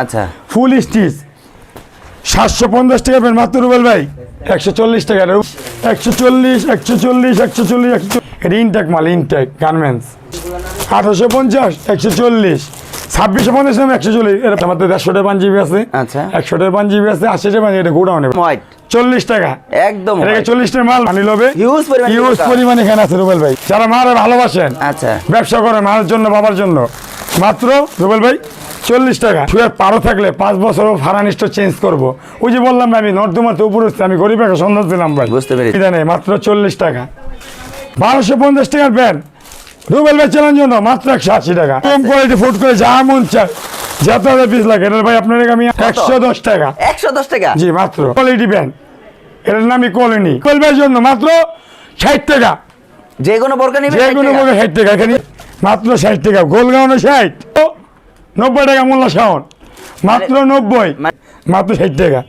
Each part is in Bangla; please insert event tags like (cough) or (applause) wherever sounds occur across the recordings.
আচ্ছা। Full stitch. সাতশো পঞ্চাশ টাকা পেন মাত্র রুবেল ভাই। একশো চল্লিশ টাকা একশো চল্লিশ একশো চল্লিশ একশো চল্লিশ একশো এটা ইনটেক মাল ইনটেক গার্মেন্টস আঠারোশো পঞ্চাশ একশো চল্লিশ। ছাব্বিশশো পঞ্চাশ দাম একশো চল্লিশ। এটা আমার তো দেড়শোটা পাঞ্জিবি আছে। আচ্ছা। একশোটা পাঞ্জিবি আছে আশিটা পাঞ্জিবি এটা গোডাউনে হোয়াইট চল্লিশ টাকা। একদম এটাকে চল্লিশ টাকা মাল মানি লবে। পরিমাণে ইউজ পরিমাণ এখানে আছে রুবেল ভাই। যারা মারে ভালোবাসেন আচ্ছা। ব্যবসা করে মায়ের জন্য বাবার জন্য। মাত্র রুবেল ভাই চল্লিশ টাকা। শুয়ে পারো থাকলে পাঁচ বছরও ফারানিস্ট চেঞ্জ করব। ওই যে বললাম আমি নর্দমাতে উপরে আমি গরিব একটা সন্ধান দিলাম ভাই। বুঝতে পেরেছি। নেই মাত্র চল্লিশ টাকা। বারোশো পঞ্চাশ টাকার প্যান্ট রুবেল ভাই চালানোর জন্য মাত্র একশো আশি টাকা। কম কোয়ালিটি ফুট করে যা মন চায় যত হাজার পিস লাগে। এটা ভাই আপনার আমি একশো দশ টাকা। একশো দশ টাকা? জি মাত্র। কোয়ালিটি প্যান্ট এটার নামই কোয়ালিটি কোয়ালিটির জন্য মাত্র ষাট টাকা। যে কোনো বোরকা নিবে যে কোনো বলে ষাট টাকা। এখানে মাত্র ষাট টাকা। গোলগাঁও ষাট। নব্বই টাকা মোল্লা শাওন। মাত্র নব্বই। মাত্র ষাট টাকা।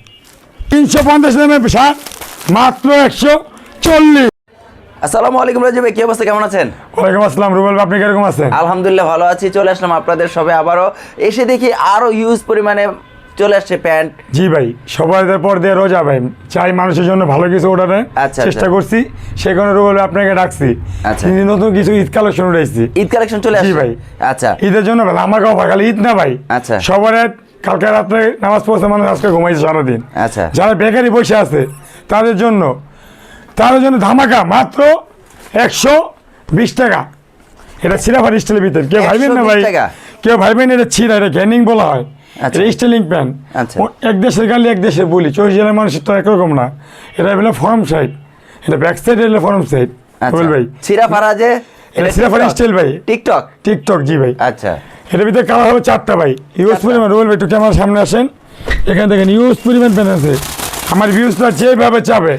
তিনশো পঞ্চাশ দামের শার্ট মাত্র একশো চল্লিশ। আসসালামু আলাইকুম কি অবস্থা? কেমন আছেন? ওয়ালাইকুম আসসালাম রুবেল আপনি কীরকম আছেন? আলহামদুলিল্লাহ ভালো আছি চলে আসলাম আপনাদের সবাই আবারও। এসে দেখি আরও ইউজ পরিমাণে চলে আসছে প্যান্ট জি ভাই সবাই পর দিয়ে রোজা ভাই চাই মানুষের জন্য ভালো কিছু অর্ডারে আচ্ছা, চেষ্টা আচ্ছা। করছি সেই কারণে রুবেল আপনাকে ডাকছি আচ্ছা। কিন্তু নতুন কিছু ঈদ কালেকশন উঠেছি ঈদ কালেকশন চলে আসছে ভাই। আচ্ছা ঈদের জন্য ভাই আমার কাউ খালি ঈদ না ভাই আচ্ছা। সবার কালকে রাত্রে নামাজ পড়ছে মানুষ আজকে ঘুমাইছে সারাদিন আচ্ছা। যারা বেকারি বসে আছে তাদের জন্য তাদের জন্য ধামাকা মাত্র একশো বিশ টাকা এটা সিরাফার স্টিলের ভিতরে কেউ ভাইবেন না ভাই? কেউ ভাইবেন এটা ছিঁড়া এটা গ্যানিং বলা হয় আচ্ছা। এটা স্টিলিং প্যান্ট আচ্ছা। এক দেশের গালি এক দেশের বলি। চৌষ জেলার মানুষের তো একরকম না। এটা হলো ফর্ম সাইড এটা ব্যাক সাইড হলো ফর্ম সাইড আচ্ছা। ভাই। সিরা ফারাজে এটা সিরাফার স্টাইল ভাই। টিকটক টিকটক জি ভাই। আচ্ছা। এটার ভিতরে কালার হবে চারটা ভাই। ইউজ পরিমাণ। রোল একটু ক্যামেরার সামনে আসেন। এখানে দেখেন ইউজ পরিমাণ পেন আছে আমার ভিউজটা যেভাবে চাবে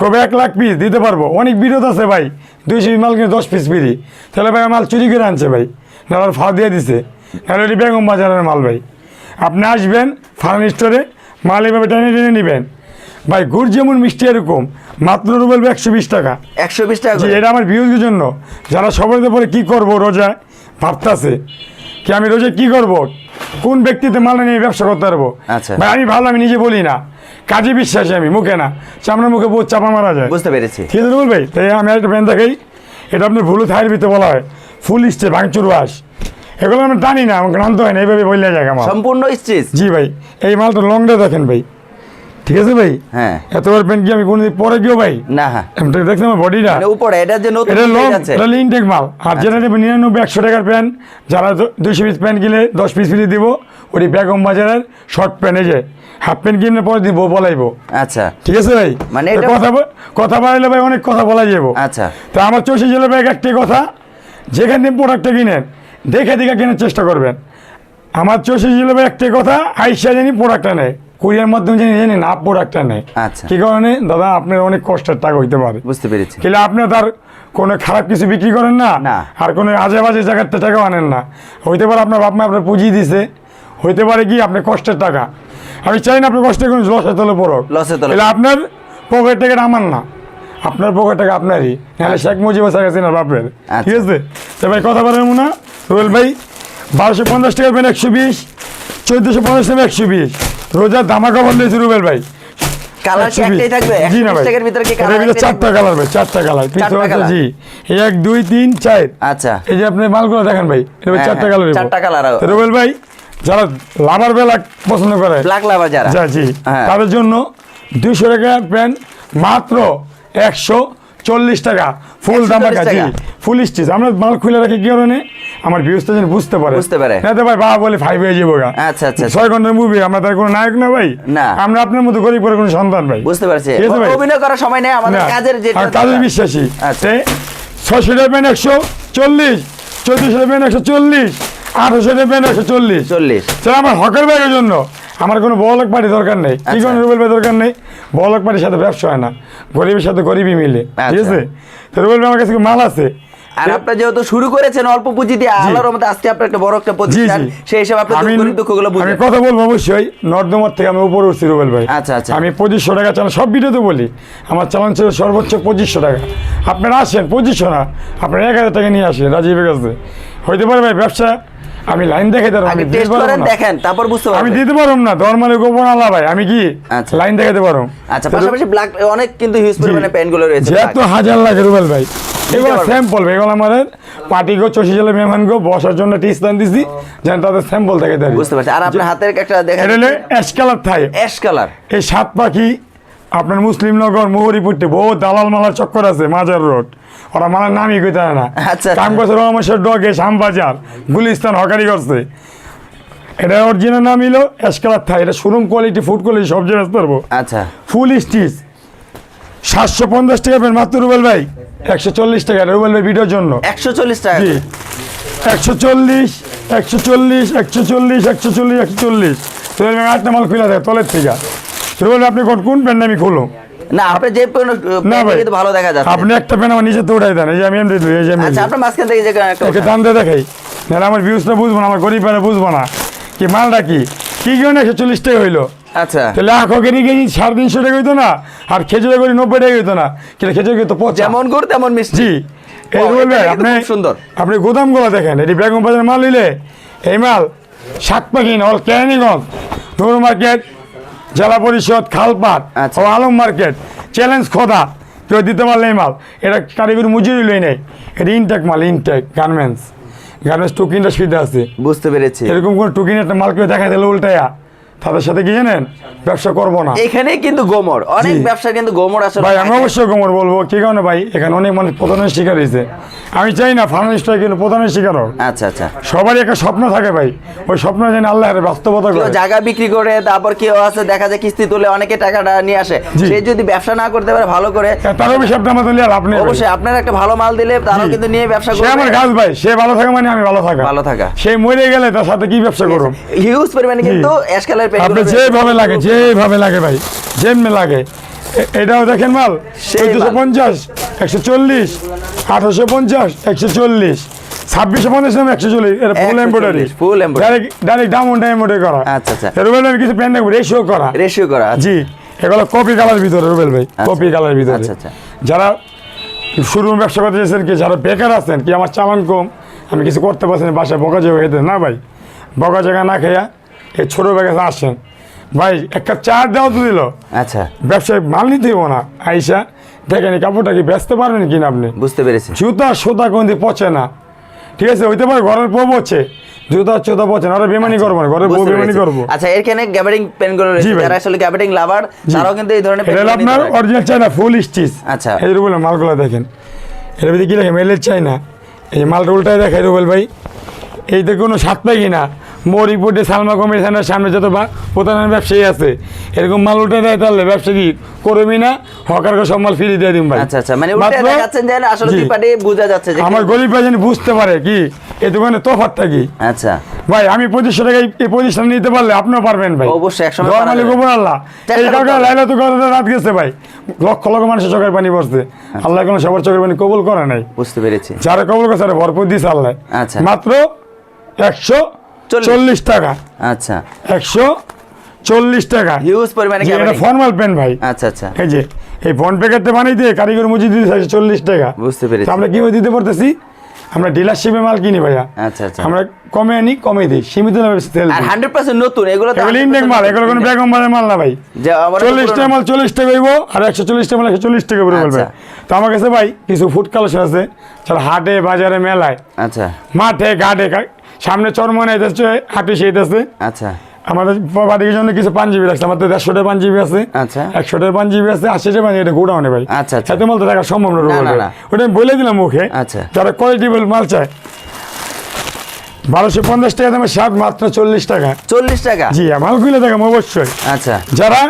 কবে এক লাখ পিস দিতে পারব? অনেক বিরোধ আছে ভাই। দুই দুইশো মাল কিনে দশ পিস বিড়ি তাহলে ভাই মাল চুরি করে আনছে ভাই। নাহলে ফা দিয়ে দিছে। নাহলে এটি বেগম বাজারের মাল ভাই। আপনি আসবেন ফার্ন স্টোরে মাল এভাবে টেনে টেনে নেবেন। ভাই গুড় যেমন মিষ্টি এরকম মাত্র রুবেল একশো বিশ টাকা। একশো বিশ টাকা এটা আমার ভিউজের জন্য। যারা সবাই পরে কি করব রোজা ভাবতাছে কি আমি রোজা কি করব? কোন ব্যক্তিতে মাল নিয়ে ব্যবসা করতে পারব? আচ্ছা। ভাই আমি ভালো আমি নিজে বলি না। কাজে বিশ্বাসী আমি মুখে না। চামড়া মুখে বহুত চাপা মারা যায়। বুঝতে পেরেছি। ঠিক আছে রুবেল ভাই? তাই আমি একটা প্যান্ট দেখাই। এটা আপনার ভুলু থাইয়ের ভিতরে বলা হয়। ফুল স্টে ভাঙচুর বাস এগুলো আমি টানি না আমার ক্লান্ত হয় না এইভাবে বললে যায় আমার। সম্পূর্ণ স্ট্রিচ জি ভাই এই মালটা লংটা দেখেন ভাই। ঠিক আছে ভাই? হ্যাঁ। এতবার প্যান্ট কি আমি কোনোদিন পরে গিয়েও ভাই? না হ্যাঁ। দেখছেন আমার বডিটা মানে উপরে এটা যে নতুন এটা লং এটা ইনটেক মাল। আর যেটা নেবে নিরানব্বই একশো টাকার প্যান্ট যারা দুইশো পিস প্যান্ট কিনে দশ পিস ফ্রি দিব ওই বেগম বাজারের শর্ট প্যান্ট যে। হাফ প্যান্ট কিনলে পরে দিব বলাইবো। আচ্ছা। ঠিক আছে ভাই? মানে কথা কথা বাড়াইলে ভাই অনেক কথা বলা যাব আচ্ছা। তা আমার চৌষি জেলা ব্যাগ একটি কথা যেখানে থেকে প্রোডাক্টটা কিনেন দেখে দেখে কেনার চেষ্টা করবেন। আমার চৌষি ব্যাগ একটি কথা আইসা জানি প্রোডাক্টটা নেয়। কুরিয়ার মাধ্যমে জানি জানি না প্রোডাক্টটা নেয়। আচ্ছা। কি কারণে? দাদা আপনার অনেক কষ্টের টাকা হইতে পারে। বুঝতে পেরেছি। কিন্তু আপনি তার কোনো খারাপ কিছু বিক্রি করেন না। না। আর কোনো আজে বাজে জায়গার থেকে টাকা আনেন না। হইতে পারে আপনার বাপ মা আপনার পুঁজি দিছে। হইতে পারে কি আপনি কষ্টের টাকা আমি চাই না আপনার কষ্টের কোনো লসে তলে পড়ক। লসে তলে তাহলে আপনার পকেট টাকাটা আমার না। আপনার পকেট টাকা আপনারই। নাহলে শেখ মুজিব গেছে না বাপের। ঠিক আছে? তো ভাই কথা বলেন না। রুবেল ভাই বারোশো পঞ্চাশ টাকা পেন একশো বিশ চোদ্দোশো পঞ্চাশ টাকা একশো বিশ। রোজার ধামাকা বললেছে রুবেল ভাই। কালার কি 120 একটাই থাকবে? জি না 120 ভাই। টাকার ভিতরে কি এটার কালার ভিতরে চারটা কালার ভাই চারটা কালার জি। এক দুই তিন চার। আচ্ছা। এই যে আপনি মালগুলো দেখেন ভাই হ্যাঁ, চারটা হ্যাঁ, কালার চারটা colour। রুবেল ভাই যারা লাভার বেলা পছন্দ করে ব্ল্যাক লাভার যারা। জি হ্যাঁ। তাদের জন্য দুশো টাকা প্যান্ট মাত্র একশো চল্লিশ টাকা ফুল 140 দামাকা জি ফুল স্টিচ আমরা মাল খুলে রাখি কি কারণে আমার ভিউজটা যেন বুঝতে পারে। বুঝতে পারে। না তো ভাই বাবা বলে ফাইভ হয়ে যাব গা। আচ্ছা, আচ্ছা, আচ্ছা। ছয় ঘণ্টার মুভি আমরা তার কোনো নায়ক না ভাই? না। আমরা আপনার মতো গরিব করে কোনো সন্তান ভাই। বুঝতে পারছি। অভিনয় করার সময় নেই আমাদের কাজের আর কাজের বিশ্বাসী। আচ্ছা। ছশো টাকা একশো চল্লিশ চৌত্রিশশো টাকা একশো চল্লিশ আঠারোশো টাকা একশো চল্লিশ। চল্লিশ। আমার হকের ব্যাগের জন্য আমার কোনো বড়লোক পার্টি দরকার নেই কি আচ্ছা। কোনো রুবেল ভাই দরকার নেই বড়লোক পার্টির সাথে ব্যবসা হয় না গরিবের সাথে গরিবই মিলে ঠিক আচ্ছা। আছে? তো রুবেল ভাই আমার কাছে মাল আছে। আর আপনার যেহেতু শুরু করেছেন অল্প পুঁজি দিয়ে আল্লাহর মধ্যে আজকে আপনার একটা বড় একটা প্রতিষ্ঠান সেই হিসাবে আপনার আমি দুঃখ দুঃখগুলো আমি কথা বলব অবশ্যই নর্দমার থেকে আমি উপরে উঠছি রুবেল ভাই। আচ্ছা, আচ্ছা। আমি পঁচিশশো টাকা চালান সব ভিডিওতে বলি আমার চালান ছিল সর্বোচ্চ পঁচিশশো টাকা। আপনারা আসেন পঁচিশশো না আপনারা এক হাজার টাকা নিয়ে আসেন রাজীবের কাছে। হইতে পারে ভাই ব্যবসা আমি লাইন দেখে দেবো আমি টেস্ট করেন দেখেন তারপর বুঝতে পারবেন। আমি দিতে পারব না নর্মালি গোপন আল্লাহ ভাই আমি কি আচ্ছা। লাইন দেখাতে পারব? আচ্ছা পাশাপাশি ব্ল্যাক অনেক কিন্তু হিউজ পরিমাণে প্যান্টগুলো রয়েছে তো হাজার লাগে রুবেল ভাই। এগুলো। স্যাম্পল এগুলো আমাদের পার্টি গো চষি জেলে মেহমান গো বসার জন্য টি স্থান দিছি যেন তাদের স্যাম্পল থেকে দেয় বুঝতে পারছি। আর আপনার হাতের একটা দেখেন। এটা হলে অ্যাশ কালার থাই। অ্যাশ কালার এই সাত পাখি আপনার মুসলিম নগর মোহরিপুরতে বহু দালাল মালার চক্কর আছে মাজার রোড। ওরা মালার নামই কইতে না। আচ্ছা, কাম করছে রহমেশ্বর ডগে শ্যামবাজার গুলিস্তান হকারি করছে। এটা অরিজিনাল নাম হলো এসকালার থাই এটা শোরুম কোয়ালিটি ফুড কোয়ালিটি সব জায়গায় পারব। আচ্ছা। ফুল স্টিচ সাতশো পঞ্চাশ টাকা পেন মাত্র রুবেল ভাই। একশো চল্লিশ টাকা রুবেল ভাই ভিডিওর জন্য। একশো চল্লিশ টাকা জি। একশো চল্লিশ একশো চল্লিশ একশো চল্লিশ একশো চল্লিশ একশো চল্লিশ। রুবেল ভাই আটটা মাল খুলে দেয় তলের থেকে। আপনি কোন কোন প্যান্ট আমি খুলো? না আপনি যে না ভাই ভালো দেখা যাচ্ছে। আপনি একটা প্যান্ট আমার নিচে তো দেন এই যে আমি এমনি দিই, এই যে আমি আচ্ছা আপনার মাঝখান থেকে যে একটা একে দাম দিয়ে দেখাই। নাহলে আমার ভিউজটা বুঝব না আমার গরিব পারে বুঝব না। কি মালটা কি? কি কেউ একশো চল্লিশ টাকা হইল? আচ্ছা। তাহলে কেজি সাড়ে তিনশো টাকা হইতো না আর খেজুরে করি নব্বই টাকা হইতো না। কিন্তু খেজুর পচা। যেমন তেমন মিষ্টি। এই Wow, বলবে এটা কিন্তু আপনি সুন্দর। আপনি গোদামগুলো দেখেন এটি বেগম বাজার মাল নিলে এই মাল সাত পাখি অল কেরানীগঞ্জ। নূর মার্কেট জেলা পরিষদ খালপাট আচ্ছা। ও আলম মার্কেট। চ্যালেঞ্জ খোদা কেউ দিতে পারলে মাল। এটা কারিগরি মজুরি লই নেই এটা ইনটেক মাল ইনটেক গার্মেন্টস গার্মেন্টস টুকিনটা সুবিধা আছে। বুঝতে পেরেছি। এরকম কোনো টুকিন একটা মাল কেউ দেখা দিলে উল্টায়া তাদের সাথে কি জানেন? ব্যবসা করব না। এখানে কিন্তু গোমর অনেক ব্যবসা কিন্তু গোমর আসলে ভাই আমি অবশ্যই গোমর বলব কি কারণে ভাই? এখানে অনেক মানুষ প্রধানের শিকার হয়েছে। আমি চাই না ফার্নিস্টার কিন্তু প্রধানের শিকার হোক। আচ্ছা আচ্ছা। সবারই একটা স্বপ্ন থাকে ভাই। ওই স্বপ্ন যেন আল্লাহ বাস্তবতা করে। জায়গা বিক্রি করে তারপর কেউ আছে দেখা যায় কিস্তি তুলে অনেকে টাকাটা নিয়ে আসে। সে যদি ব্যবসা না করতে পারে ভালো করে তার অভিশাপটা আমাদের লিয়ার আপনি অবশ্যই আপনার একটা ভালো মাল দিলে তারাও। কিন্তু নিয়ে ব্যবসা সে আমার করবে গাছ ভাই সে ভালো থাকা মানে আমি ভালো থাকা। ভালো থাকা। সে মরে গেলে তার সাথে কি ব্যবসা করুন হিউজ পরিমাণে কিন্তু অ্যাশ কালার আপনি যেভাবে লাগে যেভাবে লাগে ভাই যেমনি লাগে। এটাও দেখেন মাল চোদ্দশো পঞ্চাশ একশো চল্লিশ আঠারোশো পঞ্চাশ একশো চল্লিশ ছাব্বিশশো পঞ্চাশ নাম একশো চল্লিশ এটা full 140, embroidery embroidery। Direct direct diamond embroidery করা। আচ্ছা, আচ্ছা। রুবেল ভাই কিছু প্যান্ট দেখব রেশিও করা। রেশিও করা জি এগুলো কপি কালার ভিতরে রুবেল ভাই কপি কালার ভিতরে। আচ্ছা, আচ্ছা। যারা শুরু ব্যবসা করতে চাইছেন কি যারা বেকার আছেন কি আমার চালান কম আমি কিছু করতে পারছি না বাসায় বকা জায়গা খেতে না ভাই। বকা জায়গা না খেয়া এই ছোটো ব্যাগে আসেন। ভাই একটা কাপ চা দেওয়া তো দিল। আচ্ছা। ব্যবসায় মাল নিতে হইব না। আইসা দেখেন এই কাপড়টা কি বেচতে পারবেন কিনা আপনি? বুঝতে পেরেছি। জুতা সোতা কোনদি পচে না। ঠিক আছে হইতে পারে ঘরের বউ পচে। জুতা চোতা পচে না ওরা বেমানি করব না ঘরের বউ বেমানি করব। আচ্ছা এখানে গ্যাবারিং পেনগুলো রয়েছে যারা আসলে গ্যাবারিং লাভার তারাও কিন্তু এই ধরনের এটা আপনার। অরিজিনাল চাইনা ফুল স্টিচ আচ্ছা। এই রুবেল মালগুলো দেখেন। এর ভিতরে কি লেখে মেলের চাইনা এই মালটা উল্টায় দেখায় রুবেল ভাই। এইতে কোনো স্বাদ পাই কিনা? মরিপুটে সালমা কমিশনের সামনে যত বা- প্রধানের ব্যবসায়ী আছে এরকম মাল উঠে দেয় তাহলে ব্যবসা কি করবি না? হকারকে সব মাল ফিরিয়ে দিয়ে দিন ভাই। আচ্ছা আচ্ছা মানে উল্টে দেখাচ্ছেন যে আসলে দুই পাটে বোঝা যাচ্ছে যে আমার গরিব ভাই বুঝতে পারে কি এই দোকানে তফাতটা কি। আচ্ছা। ভাই আমি পঁচিশশো টাকা এই- পজিশন নিতে পারলে আপনিও পারবেন ভাই। অবশ্যই, মালিক যাবে। আল্লাহ। এই কাকা লাইলা তো কথা রাত গেছে ভাই। লক্ষ লক্ষ মানুষের চোখের পানি পড়ছে। আল্লাহ কোনো সবার চোখের পানি কবুল করে নাই। বুঝতে পেরেছি। যারা কবুল করছে ভরপুর দিছে আল্লাহ। আচ্ছা। মাত্র একশো চল্লিশ। টাকা। আচ্ছা। একশো চল্লিশ টাকা। হিউজ পরিমাণে এটা ফর্মাল পেন ভাই। আচ্ছা আচ্ছা। এই যে এই ফোন প্যাকেটটা বানিয়ে দিয়ে কারিগর মুজি দিতে চাইছে চল্লিশ টাকা। বুঝতে পেরেছি। আমরা কি দিতে পারতেছি? আমরা ডিলারশিপে মাল কিনি ভাইয়া। আচ্ছা আচ্ছা। আমরা কমে আনি কমে দিই। সীমিত সেল আর হান্ড্রেড পার্সেন্ট নতুন এগুলো তো এগুলো ইন্ডেক মাল এগুলো কোনো বেগম মালের মাল না ভাই। যে আমার চল্লিশ টাকা মাল চল্লিশ টাকা হইব আর একশো চল্লিশ টাকা মাল একশো চল্লিশ টাকা করে বলবে। আচ্ছা। তো আমার কাছে ভাই কিছু ফুড কালেকশন আছে যারা হাটে বাজারে মেলায় আচ্ছা। মাঠে ঘাটে সামনে চরমনে এসেছে হাটে সেইতেছে আচ্ছা। আমাদের বাড়ির জন্য কিছু পাঞ্জাবি রাখছে। আমাদের দেড়শোটা পাঞ্জাবি আছে। আচ্ছা। একশোটা পাঞ্জাবি আছে আশিটা পাঞ্জাবি এটা গোডাউনে ভাই। আচ্ছা, আচ্ছা। এত মাল তো সম্ভব না। ওটা আমি বলে দিলাম মুখে। আচ্ছা। যারা মাল চায়। বারোশো পঞ্চাশ টাকা দামের মাত্র চল্লিশ টাকা। চল্লিশ টাকা? জি মালগুলো দেখাম অবশ্যই। আচ্ছা। যারা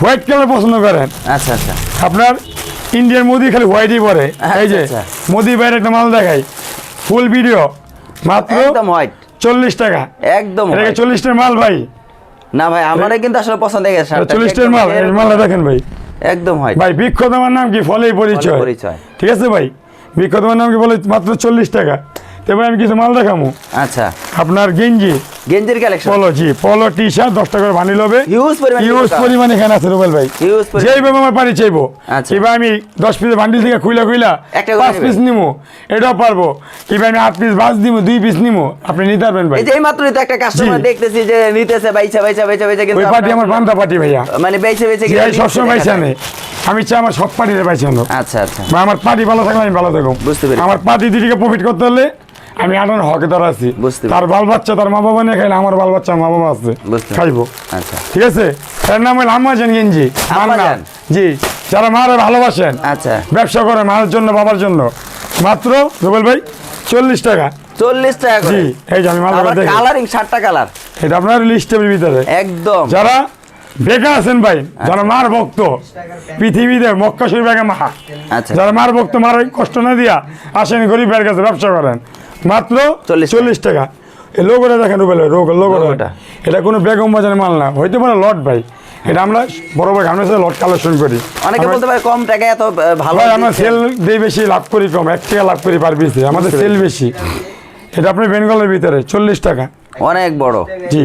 হোয়াইট কালার পছন্দ করেন আচ্ছা আচ্ছা। আপনার ইন্ডিয়ান মোদি খালি হোয়াইটই পরে। এই যে আচ্ছা। মোদি বাইরে একটা মাল দেখাই। ফুল ভিডিও মাত্র একদম হোয়াইট চল্লিশ টাকা। একদম এটাকে white। চল্লিশ টাকা মাল ভাই? না ভাই আমারে কিন্তু আসলে পছন্দ হয়ে গেছে চল্লিশটার মাল এই মালটা দেখেন ভাই। একদম হয় ভাই বৃক্ষ আমার নাম কি? ফলেই পরিচয়। পরিচয়। ঠিক আছে ভাই? বৃক্ষ আমার নাম কি? বলে মাত্র চল্লিশ টাকা। তো ভাই আমি কিছু মাল দেখামো। আচ্ছা। আপনার গেঞ্জি। গেঞ্জির কালেকশন পলো জি পলো টি শার্ট দশ টাকা করে বানিল হবে হিউজ পরিমাণ ইউজ পরিমাণ এখানে আছে রুবেল ভাই। হিউজ পরিমাণ। যেইভাবে আমার পারি চাইব। আচ্ছা। কিবা আমি দশ পিস বান্ডিল থেকে খুইলা খুইলা একটা করে পিস নিমু। এটাও পারব। কিবা আমি আট পিস বাস দিমু দুই পিস নিমু। আপনি নিতে পারবেন ভাই। এই যে এই তো একটা কাস্টমার দেখতেছি যে নিতেছে বাইচা বাইচা বাইচা বাইচা কিন্তু ওই পার্টি আমার বান্ধা পার্টি ভাইয়া। মানে বেচে যে কিন্তু সবসময় নিচ্ছে পাইছে আমি চাই আমার সব পার্টিতে পাইছানো আচ্ছা আচ্ছা। আমার পার্টি ভালো থাকলে আমি ভালো থাকব। বুঝতে পেরেছি। আমার পার্টি দিদিকে প্রফিট করতে হলে আমি আটানো হকে ধরা আছি তার বাল বাচ্চা তার মা বাবা নিয়ে খাইলে আমার বাল বাচ্চা মা বাবা আছে। খাইবো। আচ্ছা। ঠিক আছে? এর নাম হলো আম্মাজান গেঞ্জি। জি। যারা মারে ভালোবাসেন আচ্ছা। ব্যবসা করে মায়ের জন্য বাবার জন্য। মাত্র রুবেল ভাই চল্লিশ টাকা। চল্লিশ টাকা জি এই যে আমি মাল কালারিং সাতটা কালার এটা আপনার লিস্টের ভিতরে। একদম। যারা বেকার আছেন ভাই যারা মার ভক্ত পৃথিবীতে মক্কা শরীফ আগে মা আচ্ছা। যারা মার ভক্ত মার কষ্ট না দিয়া আসেন গরিবের কাছে ব্যবসা করেন। মাত্র 40 চল্লিশ টাকা। এই লোগোটা দেখেন রুবেল ভাই লোগোটা। এটা কোনো বেগম বাজারের মাল না হইতে পারে লট ভাই। এটা আমরা বড় ভাই আমরা লট কালেকশন করি। অনেকে বলতে পারে কম টাকায় এত ভালো আমরা সেল দিই বেশি লাভ করি কম এক টাকা লাভ করি পার পিসে আমাদের সেল বেশি। এটা আপনি বেঙ্গলের ভিতরে চল্লিশ টাকা। অনেক বড়। জি।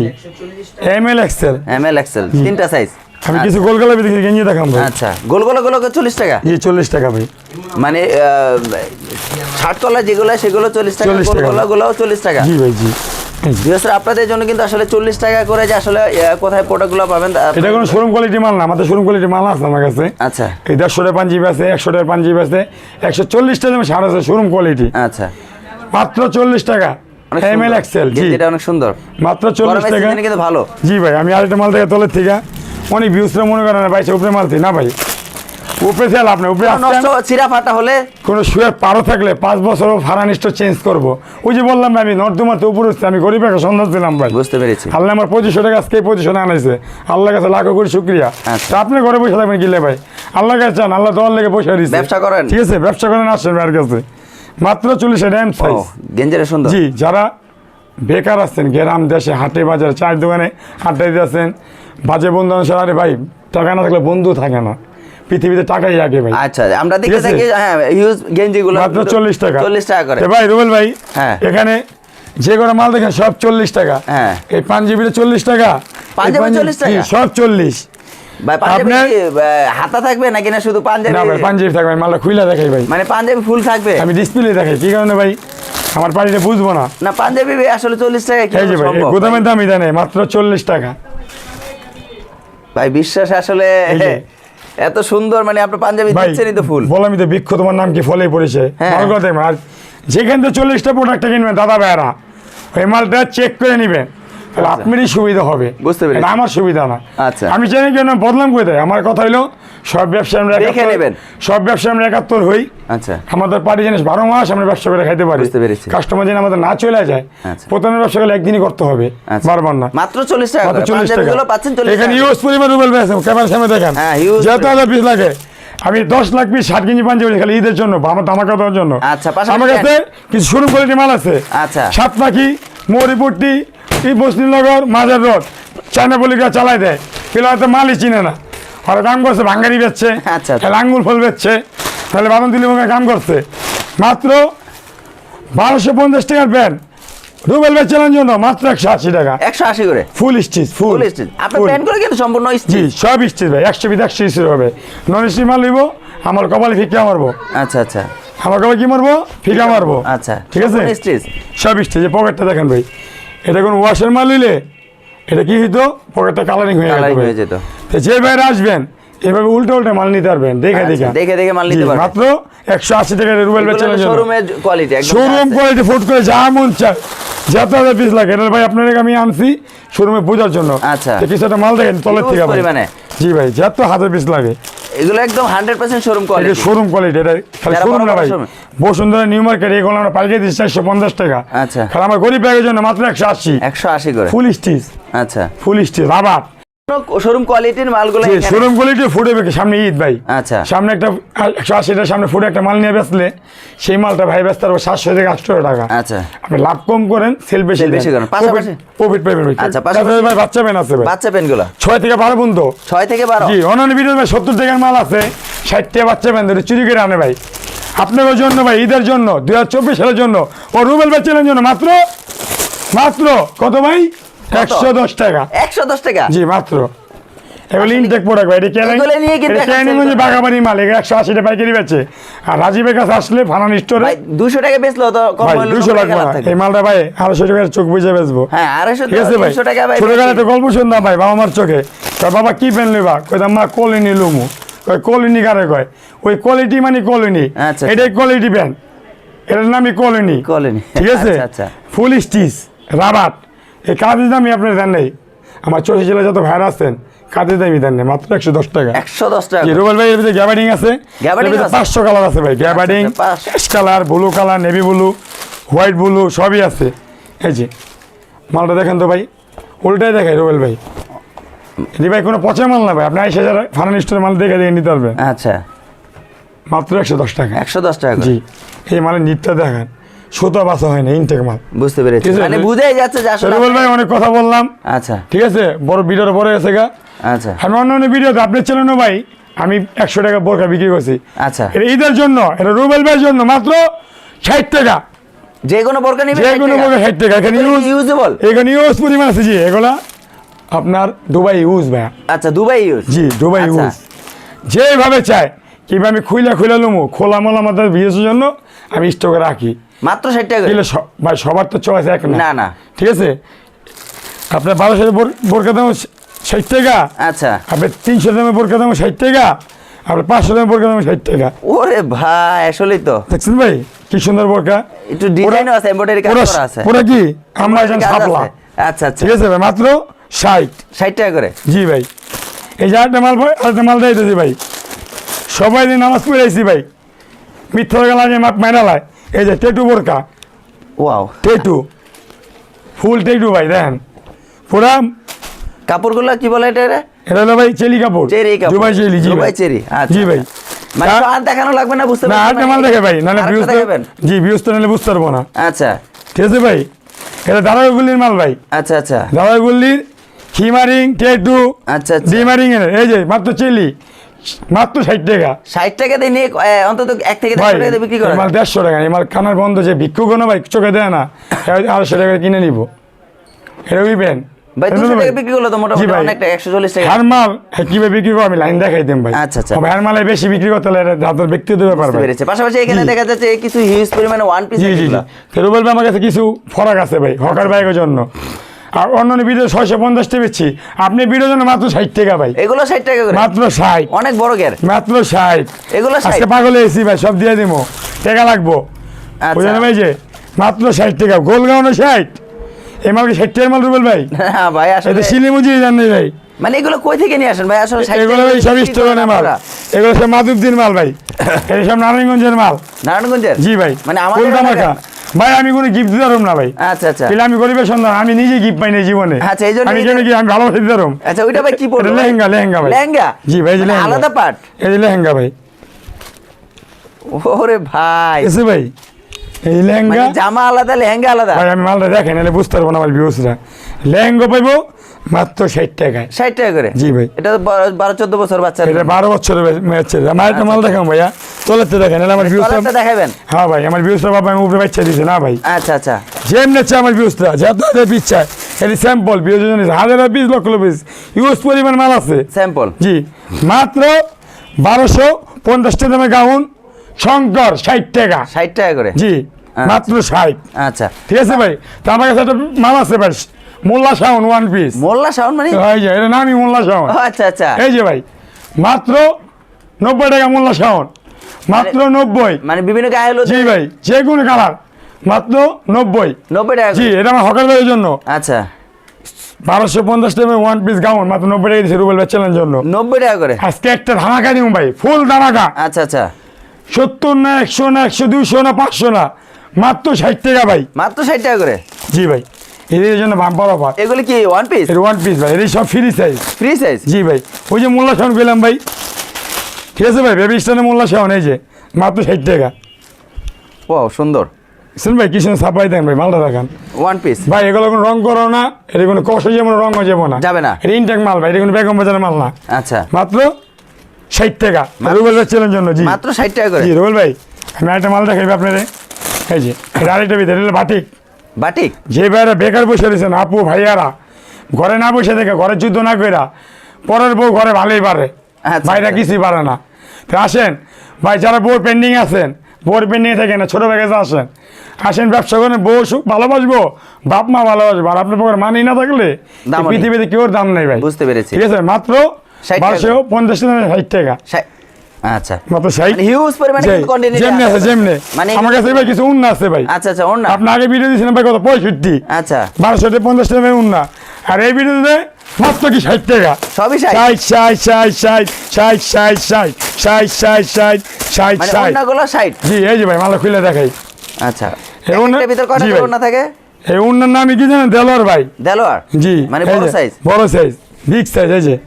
M L XL M L XL তিনটা সাইজ আমি কিছু গোলগালা গেঞ্জি দেখাম ভাই। আচ্ছা গোল গোল চল্লিশ টাকা? জি চল্লিশ টাকা ভাই। মানে ষাট কলা যেগুলো সেগুলো চল্লিশ টাকা 40 গোল টাকা। গোলা গুলো চল্লিশ টাকা। জি ভাই জি। এই আপনাদের জন্য কিন্তু আসলে চল্লিশ টাকা করে যে আসলে কোথায় প্রোডাক্টগুলো পাবেন এটা কোনো শোরুম কোয়ালিটি মাল না আমাদের শোরুম কোয়ালিটি মাল আছে আমার কাছে। আচ্ছা। এই দেড়শো টাকা পাঞ্জিব আছে একশো টাকা পাঞ্জিব আছে একশো চল্লিশ টাকা সার আছে শোরুম কোয়ালিটি আচ্ছা। মাত্র চল্লিশ টাকা। এম এল এক্সেল জি। এটা অনেক সুন্দর। মাত্র চল্লিশ টাকা। কিন্তু ভালো। জি ভাই আমি আরেকটা মাল থেকে তলের থেকে। অনেক ভিউসরা মনে করেন ভাই সে উপরে মাল থেকে না ভাই। উপরে সেল আপনি উপরে আসছেন ফাটা হলে? কোনো শুয়ে পারো থাকলে পাঁচ বছর ফারানিষ্ট চেঞ্জ করব। ওই যে বললাম ভাই, আমি নর্দমাতে উপরে উঠছি আমি গরিব একটা সন্ধান ছিলাম ভাই। বুঝতে পেরেছি। আল্লাহ আমার পঁচিশশো টাকা আজকে পজিশনে আনাইছে। আল্লাহ কাছে লাখো কোটি শুক্রিয়া। আচ্ছা। তা আপনি ঘরে বসে থাকবেন গিলে ভাই? আল্লাহ কাছে চান আল্লাহ দোয়ার লেগে বসে দিচ্ছে ব্যবসা করেন? ঠিক আছে ব্যবসা করেন আসছেন ভাইয়ের কাছে। মাত্র চল্লিশে ড্যাম সাইজ গেঞ্জিটা সুন্দর। জি যারা বেকার আছেন গ্রাম দেশে হাটে বাজারে চায়ের দোকানে আড্ডা দিতে আছেন বাজে বন্ধু অনুসারে আরে ভাই টাকা না থাকলে বন্ধু থাকে না। পৃথিবীতে টাকাই আগে ভাই। আচ্ছা আমরা ঠিক দেখে থাকি হ্যাঁ হিউজ গেঞ্জিগুলো মাত্র চল্লিশ টাকা। চল্লিশ টাকা করে। ভাই রুবেল ভাই হ্যাঁ। এখানে যে কোনো মাল দেখেন সব চল্লিশ টাকা। হ্যাঁ। এই পাঞ্জাবিটা চল্লিশ টাকা। পাঞ্জাবি 40 টাকা? সব চল্লিশ। হাতা থাকবে নাকি না শুধু পাঞ্জাবি? না ভাই পাঞ্জাবি থাকবে মালটা খুইলা দেখাই ভাই। মানে পাঞ্জাবি ফুল থাকবে? আমি ডিসপ্লে দেখাই কি কারণে ভাই? আমার বাড়িতে বুঝব না। না পাঞ্জাবি আসলে চল্লিশ টাকা কি গুদামের দামই জানে মাত্র চল্লিশ টাকা। ভাই বিশ্বাস আসলে (laughs) এত সুন্দর মানে আপনার পাঞ্জাবি দিচ্ছেন দিচ্ছেনই তো ফুল। বললামই তো বৃক্ষ তোমার নাম কি? ফলে পড়েছে। হ্যাঁ। আর যেখান থেকে চল্লিশটা প্রোডাক্ট কিনবেন দাদা ভাইরা ওই মালটা চেক করে নেবেন। তাহলে আপনারই সুবিধা হবে বুঝতে পেরেছি। আমার সুবিধা না আচ্ছা। আমি চাই কেন বদলাম করে দেয় আমার কথা হলো সব ব্যবসা আমরা দেখে নেবেন। সব ব্যবসা আমরা একাত্তর হই আচ্ছা আমাদের পার্টি জিনিস বারো মাস আমরা ব্যবসা করে খাইতে পারি বুঝতে পেরেছি। কাস্টমার যেন আমাদের না চলে যায় আচ্ছা। প্রথমে ব্যবসা করলে একদিনই করতে হবে আচ্ছা। বারবার না মাত্র চল্লিশ টাকা মাত্র। চল্লিশ টাকা পাচ্ছেন এখানে ইউজ পরিমাণ রুবেল পেয়েছে ক্যামেরার সামনে দেখেন হ্যাঁ, যত পরিমাণ। হাজার পিস লাগে আমি দশ লাখ পিস ষাট কেজি পাঞ্জাবি খালি ঈদের জন্য বা আমার ধামাকা দেওয়ার জন্য আচ্ছা, আমার কাছে কিছু শুরু কোয়ালিটি মাল আছে আচ্ছা। সাত পাখি মরিপুট্টি এই বসনিনগর মাজার রোড। চায়না পলিকা চালাই দেয়। পেলে হয়তো মালই চিনে না। আর কাম করছে ভাঙ্গারি বেচছে আচ্ছা, আচ্ছা। আঙ্গুল ফল বেচছে। তাহলে বাদন দিলি কাম করছে। মাত্র বারোশো পঞ্চাশ টাকার প্যান্ট রুবেল জন্য মাত্র একশো আশি টাকা। একশো আশি করে? Full stitch full. স্টিচ। আপনার প্যান্ট করে কিন্তু সম্পূর্ণ স্টিচ। সব স্টিচ ভাই। একশো বিধ একশো স্টিচ হবে। নন স্টিচ মাল নিব আমার কপালে ফিকা মারবো। আচ্ছা আচ্ছা। আমার কপালে কি মারবো? ফিকা মারবো। আচ্ছা। ঠিক আছে? স্টিচ। সব স্টিচ পকেটটা দেখেন ভাই। এটা কোনো ওয়াশের মাল নিলে এটা কি হইতো? পকেটটা কালারিং হয়ে যেত যে ভাইরা আসবেন এভাবে উল্টো উল্টে মাল নিতে পারবেন দেখে আচ্ছা, দেখে। দেখে দেখে মাল নিতে পারবেন। মাত্র একশো আশি টাকা রুবেল জন্য শোরুমের কোয়ালিটি শোরুম কোয়ালিটি ফুট করে যা মন চায়। যত হাজার পিস লাগে এটা ভাই আপনার আমি আনছি শোরুমে বোঝার জন্য। আচ্ছা। তো কিছু একটা মাল দেখেন তলের থেকে। পরিমাণে। জি ভাই যত হাজার পিস লাগে। এগুলো একদম হান্ড্রেড পার্সেন্ট শোরুম এটা কোয়ালিটি শোরুম কোয়ালিটি এটা খালি শোরুম না ভাই। বসুন্ধরা নিউ মার্কেট এগুলো আমরা পাইকারি দিচ্ছি চারশো পঞ্চাশ টাকা। আচ্ছা। খালি আমার গরিব ব্যাগের জন্য মাত্র একশো আশি। একশো আশি করে। ফুল স্টিচ আচ্ছা। ফুল স্টিচ আবার শোরুম কোয়ালিটির মালগুলো শোরুম কোয়ালিটি ফুটে বেঁকে সামনে ঈদ ভাই। আচ্ছা। সামনে একটা একশো আশিটার সামনে ফুটে একটা মাল নিয়ে বেচলে সেই মালটা ভাই বেচতে পারব সাতশো থেকে আটশো টাকা। আচ্ছা। আপনি লাভ কম করেন সেল বেশি বেশি করেন। পাশাপাশি? প্রফিট পাইবেন আচ্ছা, পাশাপাশি পাশাপাশি? ভাই বাচ্চা পেন আছে বাচ্চা পেনগুলো ছয় থেকে বারো পর্যন্ত। ছয় থেকে বারো? জি অন্যান্য ভিডিও ভাই সত্তর টাকার মাল আছে। ষাট বাচ্চা পেন ধরে চুরি করে আনে ভাই। আপনাদের জন্য ভাই ঈদের জন্য দুই হাজার চব্বিশ সালের জন্য ও রুবেল বেচেলের জন্য মাত্র মাত্র কত ভাই? একশো দশ টাকা। একশো দশ টাকা? জি মাত্র। এগুলো ইনটেক প্রোডাক্ট ভাই এটা sell করে। বাগাবাড়ি মাল এগুলো একশো আশি টাকা পাইকারি বেচে। আর রাজীবের কাছে আসলে ফানান স্টোরে দুশো টাকা বেচলো তো দুশো টাকা না। এই মালটা ভাই আড়াইশো টাকার চোখ বুঝে বেচবো। হ্যাঁ আড়াইশো ঠিক আছে ভাই। তিনশো টাকা ভাই। ছোটবেলায় তো গল্প শুনতাম ভাই বাবা মার চোখে। কয় বাবা কি পেন লিবা কইতাম মা কলিনি লুমু। কয় কলিনি কারে কয়? ওই কোয়ালিটি মানে কলিনি। আচ্ছা, এটাই কোয়ালিটি পেন এটার নামই কলিনি। কলিনি। ঠিক আছে? আচ্ছা, আচ্ছা। ফুল স্টিচ রাবাট এই কাজের দামই আপনার দেন নেই। আমার চৌষট্টি জেলায় যত ভাইরা আছেন কাজের দামই দেন নেই মাত্র একশো দশ টাকা। একশো দশ টাকা। রুবেল ভাই এর ভিতরে গ্যাবার্ডিং আছে? পাঁচশো কালার আছে ভাই। গ্যাবার্ডিং আচ্ছা, colour blue colour navy blue white blue সবই আছে। এই যে মালটা দেখেন তো ভাই। উল্টাই দেখাই রুবেল ভাই। এটি ভাই কোনো পচা মাল না ভাই। আপনি আইসে যারা ফার্ন স্টোরের মাল দেখে দেখে নিতে পারবেন। আচ্ছা। মাত্র একশো দশ টাকা। একশো দশ টাকা জি এই মালের নিটটা দেখেন। সুতো বাসা হয় না ইনটেক মাল। বুঝতে পেরেছি। মানে। বুঝেই যাচ্ছে যে আসলে ভাই অনেক কথা বললাম। আচ্ছা। ঠিক আছে? বড় ভিডিওটা বড় গেছে গা। আচ্ছা। আমি অন্য অন্য ভিডিওতে আপনার চ্যানেলও ভাই আমি একশো টাকা বোরকা বিক্রি করছি। আচ্ছা। এটা ঈদের জন্য এটা রুবেল ভাইয়ের জন্য মাত্র ষাট টাকা। যে কোনো বোরকা নিবে যে কোনো বোরকা ষাট টাকা। এখানে ইউজ ইউজেবল এখানে ইউজ পরিমাণ আছে জি। এগুলা আপনার দুবাই ইউজ ভাইয়া। আচ্ছা দুবাই ইউজ জি দুবাই আচ্ছা। ইউজ যেভাবে চায় কিংবা আমি খুইলা খুইলা লমু খোলা মোলা আমাদের বিয়ের জন্য আমি স্টকে রাখি। মাত্র ষাট টাকা করে। ভাই সবার তো চয়েস এক না, না। ঠিক আছে? আপনার বারোশো বোরকা দাম ষাট টাকা। আচ্ছা। আপনার তিনশো দামে বোরকা দাম ষাট টাকা। আপনার পাঁচশো দামে বোরকা দাম ষাট টাকা। ওরে ভাই আসলেই তো। দেখছেন ভাই? কি সুন্দর বোরকা একটু ডিজাইনও আছে এমব্রয়ডারি কাজ করা আছে। পুরো কি? আমরা একজন কাজ সাপলা আচ্ছা আচ্ছা। ঠিক আছে ভাই মাত্র ষাট। ষাট টাকা করে? জি ভাই। এই যে আরেকটা মাল ভাই আরেকটা মাল দিতেছি ভাই। সবাই নামাজ পড়ে আইছি ভাই। মিথ্যা গেলা যে মাপ মেরালায় এই যে টেটু বোরকা। ওয়াও টেটু। ফুল টেটু ভাই দেখেন। পুরা কাপড়গুলো কি বলে এটা? এটা হলো ভাই চেলি কাপড়। চেরি কাপড়। দুবাই চেলি জি দুবাই ভাই। চেরি আচ্ছা। জি ভাই। মানে আর দেখানো লাগবে না বুঝতে না মানে মাল দেখে ভাই আরেকটা ভিউজ? জি ভিউজ তো নাহলে বুঝতে পারব না। আচ্ছা। ঠিক আছে ভাই? এটা ধারাবাহিগুলির মাল ভাই। আচ্ছা আচ্ছা। ধারাবাহিগুলির খিমারিং টেটু আচ্ছা আচ্ছা। ডিমারিং এর এই যে মাত্র চেলি। মাত্র ষাট টাকা। ষাট টাকা দিয়ে নিয়ে অন্তত এক থেকে টাকা বিক্রি করে মাল দেড়শো টাকা এই মাল কানার বন্ধ যে ভিক্ষুক না ভাই চোখে দেয় না। আড়াইশো টাকা কিনে নিব। এটা উইবেন ভাই দুশো টাকা বিক্রি করল তো মোটামুটি অনেকটা একশো চল্লিশ টাকা। হার মাল কীভাবে বিক্রি করো আমি লাইন দেখাই ভাই। আচ্ছা, আচ্ছা। তবে হার মালে বেশি বিক্রি করতে হলে এটা আপনার ব্যক্তিগত ব্যাপার পেরেছে। পাশাপাশি এখানে দেখা যাচ্ছে কিছু হিউজ পরিমাণে ওয়ান পিস জি জি জি। ফেরু বলবে আমার কাছে কিছু ফরাক আছে ভাই হকার বাইকের জন্য। আর অন্য ভিডিও ছয়শো পঞ্চাশটা বেচছি। আপনি ভিডিওর জন্য মাত্র ষাট টাকা ভাই। এগুলো ষাট টাকা করে? মাত্র ষাট। অনেক বড় গ্যার মাত্র ষাট। এগুলো আজকে পাগল এসি ভাই সব দিয়ে দিব টাকা লাগবো। আচ্ছা। বুঝলেন ভাই যে মাত্র ষাট টাকা। গোলগাঁও ষাট। এই মাল কি ষাট টাকার মাল রুবেল ভাই? (laughs) হ্যাঁ ভাই আসলে এটা সিলিমুজি জান ভাই। মানে এগুলো কই থেকে নিয়ে আসেন ভাই? আসলে 60 এগুলো ভাই সব স্টোরের মাল। এগুলো সব মাধবদির মাল ভাই। (laughs) এই সব নারায়ণগঞ্জের মাল। নারায়ণগঞ্জের? জি ভাই। মানে আমাদের? ভাই আমি কোনো গিফট দিতে না ভাই। আচ্ছা আচ্ছা। তাহলে আমি গরিবের সন্তান আমি নিজে গিফট পাই না জীবনে। আচ্ছা, এই জন্য আমি জানি কি আমি ভালোবাসা দিতে আচ্ছা ওইটা ভাই কি পড়বে ভাই? লেহেঙ্গা লেহেঙ্গা ভাই। লেহেঙ্গা? জি ভাই মানে লেহেঙ্গা। আলাদা পার্ট? এই লেহেঙ্গা ভাই। ওরে ভাই। এসে ভাই। এই লেহেঙ্গা মানে জামা আলাদা লেহেঙ্গা আলাদা? ভাই আমি মালটা দেখেন নাহলে বুঝতে পারব না আমার ভিউসরা লেহেঙ্গা পাইবো মাত্র ষাট টাকায়। ষাট টাকা করে? জি ভাই। এটা বারো- চোদ্দ বছর বাচ্চা এটা বারো বছরের ম্যাচ আমার একটা মাল দেখাম ভাইয়া। তোলাতে দেখেন আমার কলারটা দেখাবেন। হ্যাঁ ভাই আমার ভিউসটা বাবা আমি উপরে বাচ্চা দিছে না ভাই? আচ্ছা আচ্ছা। যেমনি চাই আমার ভিউসটা যত চাই এটি স্যাম্পল ভিউজ হাজার পিস লক্ষ পিস ইউজ পরিমাণ মাল আছে। স্যাম্পল জি। মাত্র বারোশো পঞ্চাশটা দামে গাউন শঙ্কর ষাট টাকা। ষাট টাকা করে? জি আচ্ছা। মাত্র ষাট। আচ্ছা। ঠিক আছে ভাই? তো আমার কাছে একটা মাল আছে ভাই। মোল্লা শাওন ওয়ান পিস মোল্লা শাওন মানে? এই যে এটা নামই মোল্লা শাওন। আচ্ছা আচ্ছা। এই যে ভাই মাত্র নব্বই টাকা মোল্লা শাওন। মাত্র নব্বই। মানে বিভিন্ন গায়ে হলো জি ভাই যে কোনো কালার মাত্র নব্বই। নব্বই টাকা জি এটা আমার হকার ভাইয়ের জন্য। আচ্ছা। বারোশো পঞ্চাশ টাকা ওয়ান পিস গাউন মাত্র নব্বই টাকা দিয়েছে রুবেল বাচ্চানের জন্য। নব্বই টাকা করে? আজকে একটা ধামাকা দিব ভাই ফুল ধামাকা। আচ্ছা আচ্ছা। সত্তর না একশো না একশো দুশো না পাঁচশো না মাত্র ষাট টাকা ভাই। মাত্র ষাট টাকা করে? জি ভাই। এদের জন্য বাম্পার অফার এগুলি কি ওয়ান পিস এর ওয়ান পিস ভাই এর সব ফ্রি সাইজ ফ্রি সাইজ জি ভাই ওই যে মোল্লা শাওন পেলাম ভাই। ঠিক আছে ভাই বেবি স্টানে মোল্লা শাওন এই যে মাত্র ষাট টাকা। ও সুন্দর। শুন ভাই কিছু সাপ্লাই দেন ভাই মালটা দেখান। ওয়ান পিস ভাই এগুলো কোনো রং করো না এটা কোনো কষ যেমন রঙ যাব না। যাবে না। এটা ইনটেক মাল ভাই এটা কোনো বেগম বাজারের মাল না। আচ্ছা। মাত্র ষাট টাকা। রুবেল ভাই চ্যালেঞ্জ জন্য জি। মাত্র ষাট টাকা করে? জি রুবেল ভাই আমি একটা মাল দেখাইবে আপনারে এই যে এটা আরেকটা ভিতরে এটা বাটিক বাটিক? যে ভাইরা বেকার বসে রয়েছেন আপু ভাইয়ারা ঘরে না বসে থেকে ঘরে যুদ্ধ না কইরা পরের বউ ঘরে ভালোই পারে। আচ্ছা, ভাইরা আচ্ছা। কিছুই পারে না। তো আসেন ভাই যারা বউ পেন্ডিং আছেন বউর পেন্ডিং থাকে না ছোটো ব্যাগে আসেন। আসেন ব্যবসা করেন বউ সুখ ভালোবাসবো বাপ মা ভালোবাসবো আর আপনার পকেট মানি না থাকলে। পৃথিবীতে কেউ দাম নেই ভাই। বুঝতে পেরেছি। ঠিক আছে? মাত্র বারোশো পঞ্চাশ টাকা ষাট টাকা। আচ্ছা মাত্র 60 হিউজ আচ্ছা আচ্ছা উন্না আপনি আগে আর এই ভিডিওতে মাত্র কি 60 টাকা সবই 60 60 60 60 60 60 60 60 60 জি এই যে ভাই মালা খুলে দেখাই আচ্ছা এই উন্নার ভিতর কয়টা উন্নার নাম কি জানেন দেলোয়ার ভাই দেলোয়ার জি মানে বড় সাইজ বড় সাইজ বিগ সাইজ এই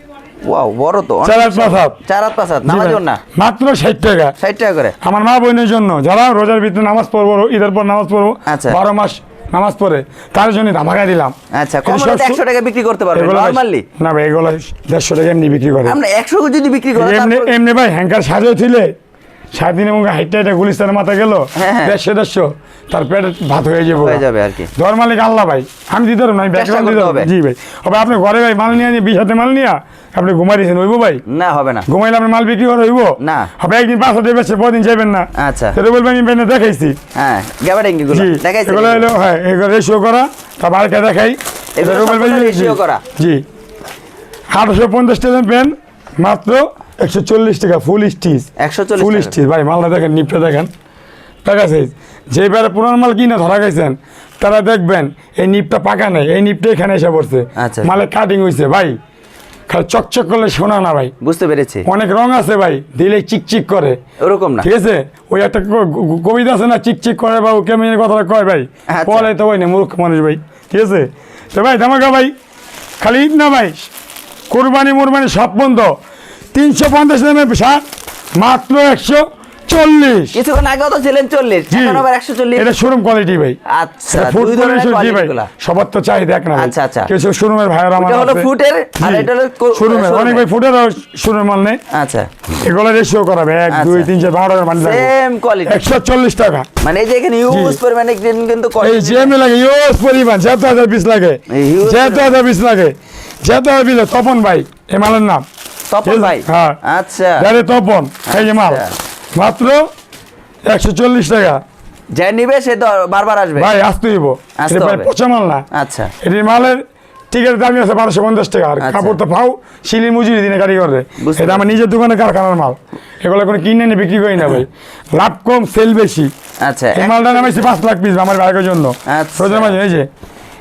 ওয়াও বড় তো। চার হাত পাঁচ হাত। চার হাত পাঁচ হাত জি নামাজ ভাই, মাত্র ষাট টাকা। ষাট টাকা করে। আমার মা বোনের জন্য যারা রোজার ভিতরে নামাজ পড়ব ঈদের পর নামাজ পড়ব আচ্ছা। বারো মাস নামাজ পড়ে তার জন্য ধামাকা দিলাম। আচ্ছা এটা কম সব একশো টাকা বিক্রি করতে ভাই- নর্মালি। না ভাই এগুলো দেড়শো টাকা এমনি বিক্রি করে। আমরা একশো যদি বিক্রি করি এমনি এমনি ভাই হ্যাঙ্কার সাজে ছিলে। সাত দিন এবং হাইটটা গুলিস্তানের মাথা গেল। হ্যাঁ, হ্যাঁ। দেড়শো দেড়শো। তার পেটে ভাত হয়ে যাবে হয়ে যাবে আর কি। ধর মালিক আল্লাহ ভাই আমি দিতে পারব না আমি ব্যাকগ্রাউন্ড দিতে হবে। জি ভাই। হবে আপনি ঘরে ভাই মাল নিয়ে বিশ হাতে মাল নিয়ে আপনি ঘুমাই দিয়েছেন হইব ভাই? না হবে না। ঘুমাইলে আপনি মাল বিক্রি করে হইব? না। হবে একদিন পাঁচ হাতে বেছে পরদিন যাবেন না। আচ্ছা। সেটা বলবেন আমি বেনে দেখাইছি। হ্যাঁ গ্যাবারিংগুলো দেখাইছে। এগুলো হলো হ্যাঁ এগুলো রেশিও করা তারপর আরেকটা দেখাই। এগুলো রুবেল ভাই ratio করা। জি। আটশো পঞ্চাশ টাকা পেন মাত্র একশো চল্লিশ টাকা ফুল স্টিচ 140 ফুল স্টিচ ভাই মালটা দেখেন নিপটা দেখেন। ঠিক আছে যে বেড়ে পুরান মাল কিনে ধরা গেছেন তারা দেখবেন এই নিপটা পাকা নেই এই নিপটা এখানে এসে পড়ছে। আচ্ছা। মালে কাটিং হয়েছে ভাই। খালি চকচক করলে শোনা না ভাই। বুঝতে পেরেছি। অনেক রং আছে ভাই দিলে চিকচিক করে। ওরকম না। ঠিক আছে? ওই একটা কবিতা আছে না চিকচিক করে বা কেমন কথাটা কয় ভাই। আচ্ছা। পড়ে তো ওই না মূর্খ মানুষ ভাই। ঠিক আছে? তো ভাই ধামাকা ভাই। খালি ঈদ না ভাই? কোরবানি মোরবানি সব বন্ধ। তিনশো পঞ্চাশ দামের শার্ট মাত্র একশো চল্লিশ কিছুক্ষণ আগেও তো ছিলেন চল্লিশ এখন আবার একশো চল্লিশ। এটা শোরুম কোয়ালিটি ভাই। আচ্ছা ফুড কোয়ালিটি ভাই। সবার তো চাহিদা এক না আচ্ছা, আচ্ছা। কিছু শোরুমের ভাইয়ের আমার হলো ফুটের, আর এটা হলো শোরুমের অনেক ভাই ফুটের শোরুমের মাল নেই। এগুলো রেশিও করাবে। এক। দুই তিন চার বারো টাকার মাল সেম কোয়ালিটি একশো চল্লিশ টাকা। মানে এই যে এখানে ইউজ পরিমাণে কিন্তু- এই লাগে ইউজ পরিমাণ যেত হাজার পিস লাগে। যেত হাজার পিস লাগে। যেত হাজার পিস তপন ভাই এ মালের নাম। তপন ভাই? হ্যাঁ। আচ্ছা। তপন এই যে মাল। মাত্র একশো চল্লিশ টাকা। যে নিবে সে তো বারবার আসবে। ভাই আসতে এটা হবে। পচা মাল না। আচ্ছা। এটির মালের টিকের দামই আছে বারোশো পঞ্চাশ টাকা। আর আচ্ছা। কাপড় তো পাও শিলি মজুরি দিনে কারি। করে এটা আমার নিজের দোকানে কারখানার মাল। এগুলো কোনো কিনে এনে বিক্রি করি না ভাই। লাভ কম সেল বেশি। আচ্ছা। এই মালটা নামাইছি পাঁচ লাখ পিস আমার বাইকের জন্য। আচ্ছা। রোজার মাঝে এই যে।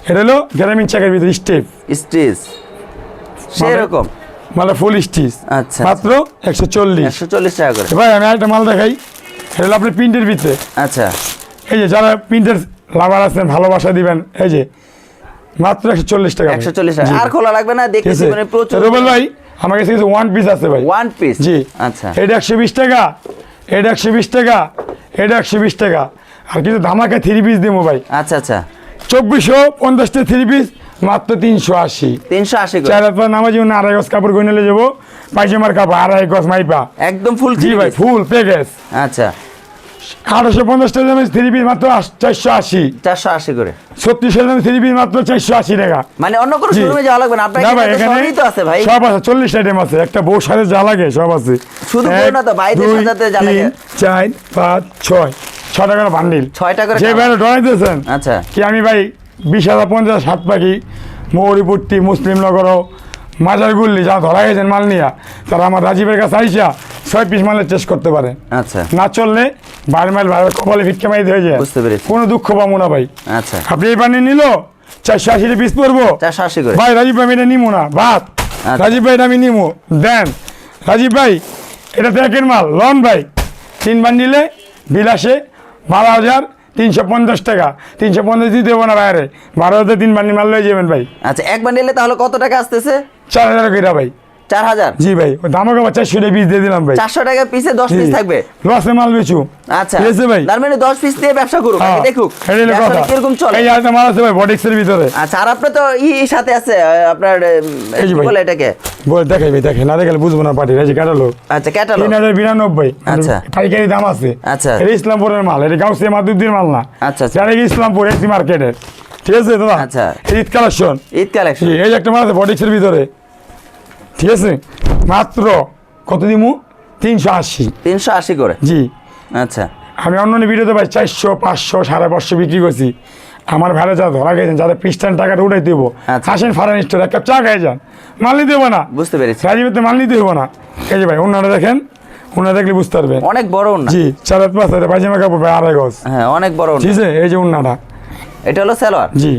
এটা হলো গ্রামীণ চাকের ভিতরে স্টেপ। স্টেজ সেরকম। মালে ফুল স্টিচ আচ্ছা, মাত্র একশো চল্লিশ। একশো চল্লিশ টাকা করে। ভাই আমি একটা মাল দেখাই। এটা হলো আপনার প্রিন্টের ভিতরে। আচ্ছা। এই যে যারা প্রিন্টের লাভার আছেন ভালোবাসা দিবেন এই যে মাত্র একশো চল্লিশ টাকা। একশো চল্লিশ টাকা। আর খোলা লাগবে না দেখতেছি মানে প্রচুর রুবেল ভাই আমার কাছে কিছু ওয়ান পিস আছে ভাই। ওয়ান পিস জি। আচ্ছা। এটা একশো বিশ টাকা এটা একশো বিশ টাকা এটা একশো বিশ টাকা। আর কিছু ধামাকা থ্রি পিস দেবো ভাই। আচ্ছা আচ্ছা। চব্বিশশো পঞ্চাশটা থ্রি পিস মাত্র তিনশো আশি। তিনশো আশি করে চার হাত পর নামাজি না আড়াই গজ কাপড় নিয়ে যাব পাইজামার কাপড় আড়াই গজ মাইপা। একদম ফুল জি ভাই ফুল প্যাকেজ আচ্ছা। আঠারোশো পঞ্চাশটা দামে থ্রি পিস মাত্র চারশো আশি। চারশো আশি করে। ছত্রিশশো দামে থ্রি পিস মাত্র চারশো আশি টাকা। মানে অন্য কোনো শোরুমে যাওয়া লাগবে না। আপনার ভাই এখানে তো আছে ভাই। সব আছে চল্লিশ আইটেম আছে। একটা বউ সাথে যা লাগে সব আছে। শুধু না তো, বাইরে সাজাতে যা লাগে। চার পাঁচ ছয়। ছ টাকার বান্ডিল ছয়টা করে যে। বাইরে ডরাইতেছেন আচ্ছা। কি আমি ভাই বিশ হাজার পঞ্চাশ সাত পাখি মৌরিপুট্টি মুসলিম নগর মাজার যা ধরা গেছেন মাল নিয়া তারা আমার রাজীবের কাছে আইসা ছয় পিস মালের চেষ্টা করতে পারে। আচ্ছা। না চললে বাইরে মাইল বাইরে কপালে ফিটকে মাইতে হয়ে যায়। বুঝতে পেরেছি। কোনো দুঃখ পাবো না ভাই। আচ্ছা। আপনি এই বানিয়ে নিল চারশো আশি পিস পড়ব চারশো আশি করে। ভাই রাজীব ভাই এটা নিমো না। ভাত আচ্ছা। রাজীব ভাই এটা আমি নিমো। দেন। রাজীব ভাই এটা প্যাকের মাল। লন ভাই। তিন বান্ডিলে বিল আসে বারো হাজার তিনশো পঞ্চাশ টাকা। তিনশো পঞ্চাশ দিয়ে দেবো না বাইরে। বারো হাজার তিন বান্ডিল মাল লয়ে যাবেন ভাই। আচ্ছা এক বান্ডিলে তাহলে কত টাকা আসতেছে? চার হাজার কইরা ভাই। চার হাজার? জি ভাই ওই দামক চারশো টাকা পিস দিয়ে দিলাম ভাই। চারশো টাকা পিসে দশ পিস থাকবে। লসে মাল বেচু। আচ্ছা ঠিক আছে ভাই? তার মানে দশ পিস দিয়ে ব্যবসা করুক হ্যাঁ, দেখুক। কীরকম চলে? এই আরেকটা মাল আছে ভাই বডিক্সের ভিতরে। আচ্ছা আর আপনার তো ই ই সাথে আছে আপনার উম, এই যে কি ভাই। বলে এটাকে? বল দেখাই ভাই দেখে না দেখালে বুঝব না এই আচ্ছা ক্যাটালগ তিন হাজার বিরানব্বই। আচ্ছা। পাইকারি দাম আছে। আচ্ছা। এটা ইসলামপুরের মাল এটা গাউসিয়া মাদুদ্দিন মাল না। আচ্ছা, আচ্ছা। ইসলামপুর এসি মার্কেটের ঠিক আছে দাদা? আচ্ছা। ঈদ কালেকশন ঈদ কালেকশন এই যে একটা মাল আছে বডিক্সের ভিতরে। ঠিক আছে? মাত্র কত দিমু? তিনশো আশি। তিনশো আশি করে? জি। আচ্ছা। আমি অন্য অন্য ভিডিওতে ভাই চারশো পাঁচশো সাড়ে পাঁচশো বিক্রি করছি। আমার ভালো যা ধরা গেছেন যাদের পিস্টান টাকাটা উঠাই দেবো। আচ্ছা। আসেন ফারান স্টোর এক কাপ চা খাই যান। মাল নিতে হব না। বুঝতে পেরেছি। রাজীবতে মাল নিতে হব না। এই যে ভাই অন্যটা দেখেন? অন্যটা দেখলে বুঝতে পারবেন। অনেক বড় জি চার হাত পাঁচ হাতে পায়জামা কাপড় ভাই আড়াই গজ। হ্যাঁ অনেক বড় ঠিক আছে? এই যে উন্নাটা এটা হলো সালোয়ার? জি।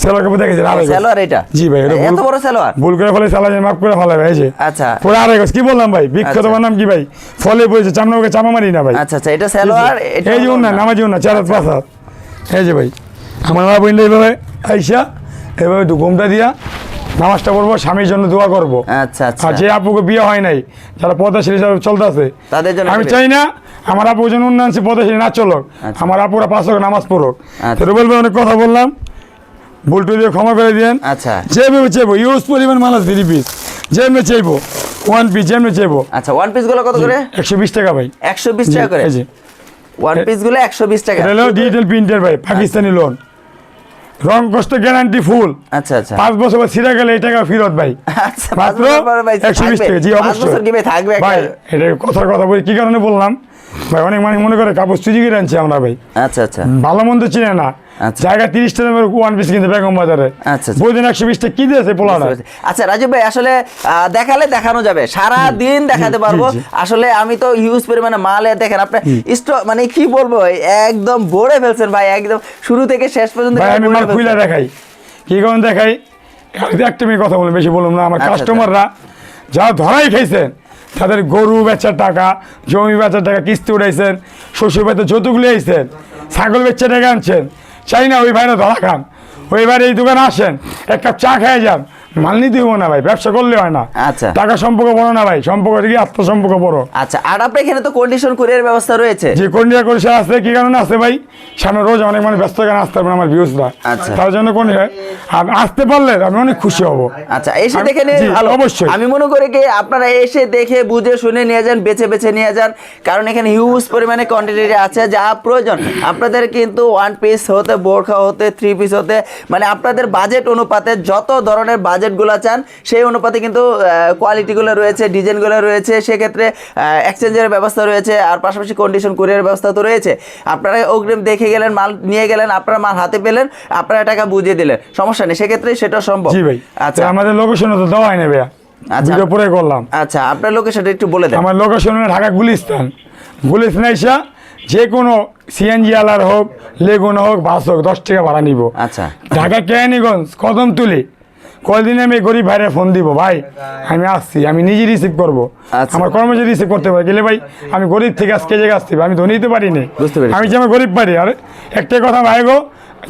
সেলোয়ার কাপড় দেখেছেন আড়াই গজ। এটা? জি ভাই এটা এত বড় সালোয়ার? ভুল করে ফলে চালা মাফ করে ফলে ভাই যে। আচ্ছা। পুরো আড়াই গজ কি বললাম ভাই? বিখ্যাত আচ্ছা। নাম কি ভাই? ফলে বলছে চামড়াকে চাপা মারি না ভাই। আচ্ছা আচ্ছা এটা সালোয়ার এই যে হলো নামাজি উন্না চার হাত পাঁচ হাত এই যে ভাই আমার মা এইভাবে আইসা এভাবে একটু ঘুমটা দিয়া নামাজটা পড়ব স্বামীর জন্য দোয়া করব। আচ্ছা আচ্ছা। যে আপুকে বিয়ে হয় নাই যারা পদাশীল হিসাবে চলতেছে তাদের জন্য আমি চাই না আমার আপু যেন উন্নয়ন পদাশীল না চলুক। আমার আপুরা পাঁচ নামাজ পড়ুক। রুবেল ভাই অনেক কথা বললাম। ভুলটু দিয়ে ক্ষমা করে দিয়েন। আচ্ছা। যেভাবে চাইব ইউজ পরিমাণ মাল আছে থ্রি পিস যেমনি চাইব ওয়ান পিস যেমনি চাইব। আচ্ছা ওয়ান পিসগুলো কত করে? একশো বিশ টাকা ভাই। একশো বিশ টাকা করে? ওয়ান পিসগুলো একশো বিশ টাকা। এটা হলো ডিজিটাল প্রিন্টার ভাই পাকিস্তানি লোন রং কষ্ট গ্যারান্টি ফুল আচ্ছা আচ্ছা। পাঁচ বছর পর ছিঁড়ে গেলে এই টাকা ফেরত ভাই। আচ্ছা পাঁচ মাত্র বছর পরে ভাই একশো বিশ। টাকা জি পাঁচ অবশ্যই। থাকবে ভাই এটা কথার কথা বলি কি কারণে বললাম? ভাই অনেক মানুষ মনে করে কাপড় চুরি করে আনছি আমরা ভাই। আচ্ছা আচ্ছা। ভালো মন্দ চিনে না। আচ্ছা। জায়গা তিরিশ টাকা ওয়ান পিস কিনতে বেগম বাজারে। আচ্ছা, আচ্ছা। বইদিন একশো বিশ টাকা কি দিয়েছে পোলাটা আচ্ছা রাজীব ভাই আসলে দেখালে দেখানো যাবে। সারা দিন দেখাতে পারব। আসলে আমি তো হিউজ পরিমাণে মালে দেখেন আপনি স্টক মানে কি বলব একদম ভরে ফেলছেন ভাই একদম শুরু থেকে শেষ পর্যন্ত আমি মাল খুলে দেখাই। কি কারণ দেখাই। একটা মেয়ে কথা বলে বেশি বললাম না। আমার আচ্ছা, কাস্টমাররা যারা ধরাই খাইছেন তাদের গরু বেচার টাকা জমি বেচার টাকা কিস্তি উঠাইছেন শ্বশুর বাড়িতে যতগুলি আইছেন ছাগল বেচার টাকা আনছেন চাই না, ওই ভাইরা ধরা খান। ওই ভাইরা এই দোকানে আসেন একটা চা খেয়ে যান। মাল নিতে হব না ভাই ব্যবসা করলে হয় না। আচ্ছা। টাকা সম্পর্ক বড় না ভাই সম্পর্ক থেকে আত্মসম্পর্ক বড়। আচ্ছা আর আপনার এখানে তো কন্ডিশন কুরিয়ার ব্যবস্থা রয়েছে? যে কন্ডিয়া করেছে আসতে কি কারণে আসতে ভাই? সামনে রোজ অনেক মানুষ ব্যস্ত কেন আসতে পারবে আমার ভিউজরা আচ্ছা। তার জন্য কোন আর আসতে পারলে আমি অনেক খুশি হব। আচ্ছা এসে দেখে ভালো। অবশ্যই। আমি মনে করি কি আপনারা এসে দেখে বুঝে শুনে নিয়ে যান বেছে বেছে নিয়ে যান। কারণ এখানে হিউজ পরিমাণে কোয়ান্টিটি আছে যা প্রয়োজন। আপনাদের কিন্তু ওয়ান পিস হতে বোরখা হতে থ্রি পিস হতে মানে আপনাদের বাজেট অনুপাতে যত ধরনের বাজেটগুলো চান সেই অনুপাতে কিন্তু কোয়ালিটিগুলো রয়েছে ডিজাইনগুলো রয়েছে সেক্ষেত্রে এক্সচেঞ্জের ব্যবস্থা রয়েছে আর পাশাপাশি কন্ডিশন কুরিয়ার ব্যবস্থা তো রয়েছে। আপনারা অগ্রিম দেখে গেলেন মাল নিয়ে গেলেন আপনারা মাল হাতে পেলেন আপনারা টাকা বুঝিয়ে দিলেন। সমস্যা নেই সেক্ষেত্রে সেটা সম্ভব। জি ভাই আচ্ছা। আমাদের লোকেশন তো দেওয়া হয় না ভাইয়া। আচ্ছা। ভিডিও পরে করলাম। আচ্ছা আপনার লোকেশনটা একটু বলে দেন। আমার লোকেশন ঢাকা গুলিস্তান। গুলিস্তান এসা যে কোনো সিএনজি আলার হোক লেগুন হোক বাস হোক দশ টাকা ভাড়া নিব। আচ্ছা। ঢাকা কেরানীগঞ্জ কদম কদিন আমি গরিব ভাইরে ফোন দিব ভাই? আমি আসছি আমি নিজে রিসিভ করব। আচ্ছা। আমার কর্মচারী রিসিভ করতে পারে। গেলে ভাই আমি গরিব থেকে আজকে জায়গায় আসছি আমি ধনী হতে পারিনি। আমি যে আমার গরিব পারি আর একটাই কথা ভাই গো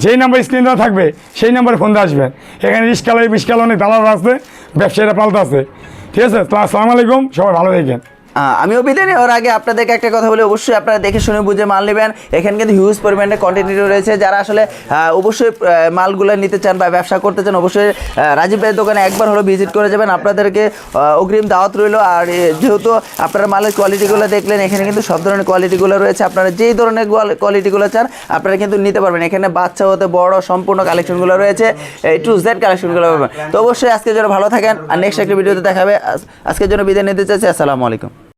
যেই নাম্বার স্ক্রিন দেওয়া থাকবে সেই নাম্বারে ফোন দিয়ে আসবেন। এখানে রিস্কালাই বিস্কাল অনেক দালাল আছে ব্যবসায়ীরা পাল্টা আছে ঠিক আছে? তো আসসালামু আলাইকুম সবাই ভালো থাকেন। আমিও বিদায় নেওয়ার আগে আপনাদেরকে একটা কথা বলি, অবশ্যই আপনারা দেখে শুনে বুঝে মাল নেবেন। এখানে কিন্তু হিউজ পরিমাণে কোয়ান্টিটি রয়েছে। যারা আসলে অবশ্যই মালগুলো নিতে চান বা ব্যবসা করতে চান, অবশ্যই রাজীব ভাইয়ের দোকানে একবার হলো ভিজিট করে যাবেন। আপনাদেরকে অগ্রিম দাওয়াত রইল। আর যেহেতু আপনারা মালের কোয়ালিটিগুলো দেখলেন, এখানে কিন্তু সব ধরনের কোয়ালিটিগুলো রয়েছে। আপনারা যেই ধরনের কোয়ালিটিগুলো চান, আপনারা কিন্তু নিতে পারবেন। এখানে বাচ্চা হতে বড় সম্পূর্ণ কালেকশনগুলো রয়েছে। টু জেড কালেকশনগুলো পাবেন। তো অবশ্যই আজকের জন্য ভালো থাকেন। আর নেক্সট একটা ভিডিওতে দেখাবে। আজকের জন্য বিদায় নিতে চাইছি। আসসালামু আলাইকুম।